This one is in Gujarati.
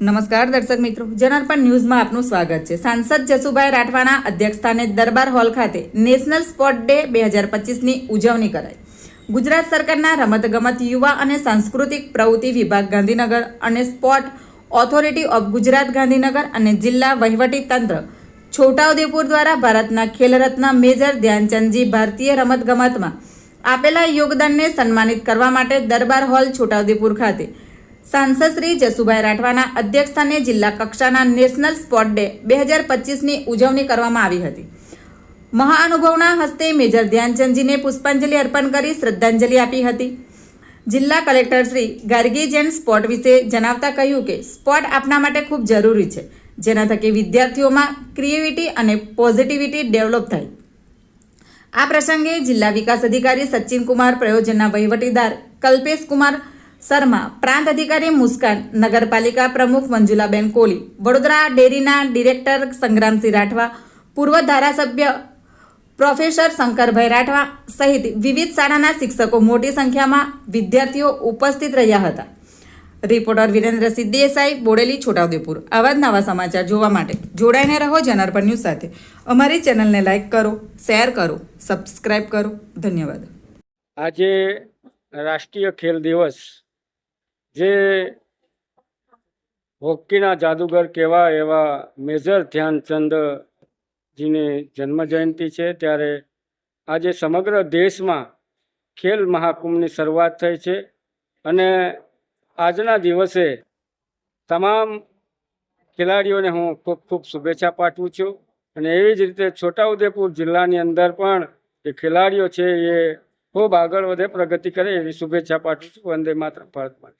નમસ્કાર દર્શક મિત્રો, જનાર્પણ ન્યૂઝમાં આપનું સ્વાગત છે. સાંસદ જસુભાઈ રાઠવાના અધ્યક્ષસ્થાને દરબાર હોલ ખાતે નેશનલ સ્પોર્ટ ડે બે હજાર પચીસની ઉજવણી કરાઈ. ગુજરાત સરકારના રમતગમત યુવા અને સાંસ્કૃતિક પ્રવૃત્તિ વિભાગ ગાંધીનગર અને sport authority of Gujarat Gandhinagar અને જિલ્લા વહીવટી તંત્ર છોટાઉદેપુર દ્વારા ભારતના ખેલરત્ન મેજર ધ્યાનચંદજી ભારતીય રમતગમતમાં આપેલા યોગદાનને સન્માનિત કરવા માટે દરબાર હોલ છોટાઉદેપુર ખાતે સાંસદ શ્રી જસુભાઈ રાઠવાના અધ્યક્ષસ્થાને જિલ્લા કક્ષાના નેશનલ સ્પોર્ટ ડે બે હજાર પચીસની ઉજવણી કરવામાં આવી હતી. મહાઅનુભવના હસ્તે મેજર ધ્યાનચંદજીને પુષ્પાંજલિ અર્પણ કરી શ્રદ્ધાંજલિ આપી હતી. જિલ્લા કલેક્ટર શ્રી ગાર્ગી જૈન સ્પોર્ટ વિશે જણાવતા કહ્યું કે સ્પોર્ટ આપના માટે ખૂબ જરૂરી છે, જેના થકી વિદ્યાર્થીઓમાં ક્રિએવિટી અને પોઝિટિવિટી ડેવલપ થાય. આ પ્રસંગે જિલ્લા વિકાસ અધિકારી સચિન કુમાર, પ્રયોજનના વહીવટીદાર કલ્પેશ કુમાર શર્મા, પ્રાંત અધિકારી મુસ્કાન, નગરપાલિકા પ્રમુખ મંજુલાબેન કોલી, વડોદરા ડેરીના ડિરેક્ટર સંગ્રામસિંહ રાઠવા, પૂર્વ ધારાસભ્ય પ્રોફેસર શંકરભાઈ રાઠવા સહિત વિવિધ શાળાના શિક્ષકો મોટી સંખ્યામાં વિદ્યાર્થીઓ ઉપસ્થિત રહ્યા હતા. રિપોર્ટર વિરેન્દ્રસિંહ દેસાઈ બોડેલી, છોટાઉદેપુર. આવા જ નવા સમાચાર જોવા માટે જોડાઈને રહો જનાર્પણ ન્યૂઝ સાથે. અમારી ચેનલને લાઇક કરો, શેર કરો, સબસ્ક્રાઇબ કરો. ધન્યવાદ. આજે રાષ્ટ્રીય ખેલ દિવસ જે હોકીના જાદુગર કહેવાય એવા મેજર ધ્યાનચંદજીની જન્મ જયંતિ છે, ત્યારે આજે સમગ્ર દેશમાં ખેલ મહાકુંભની શરૂઆત થઈ છે અને આજના દિવસે તમામ ખેલાડીઓને હું ખૂબ ખૂબ શુભેચ્છા પાઠવું છું અને એવી જ રીતે છોટાઉદેપુર જિલ્લાની અંદર પણ જે ખેલાડીઓ છે એ ખૂબ આગળ વધે પ્રગતિ કરે એવી શુભેચ્છા પાઠવું છું. વંદે માત્ર ભારત માટે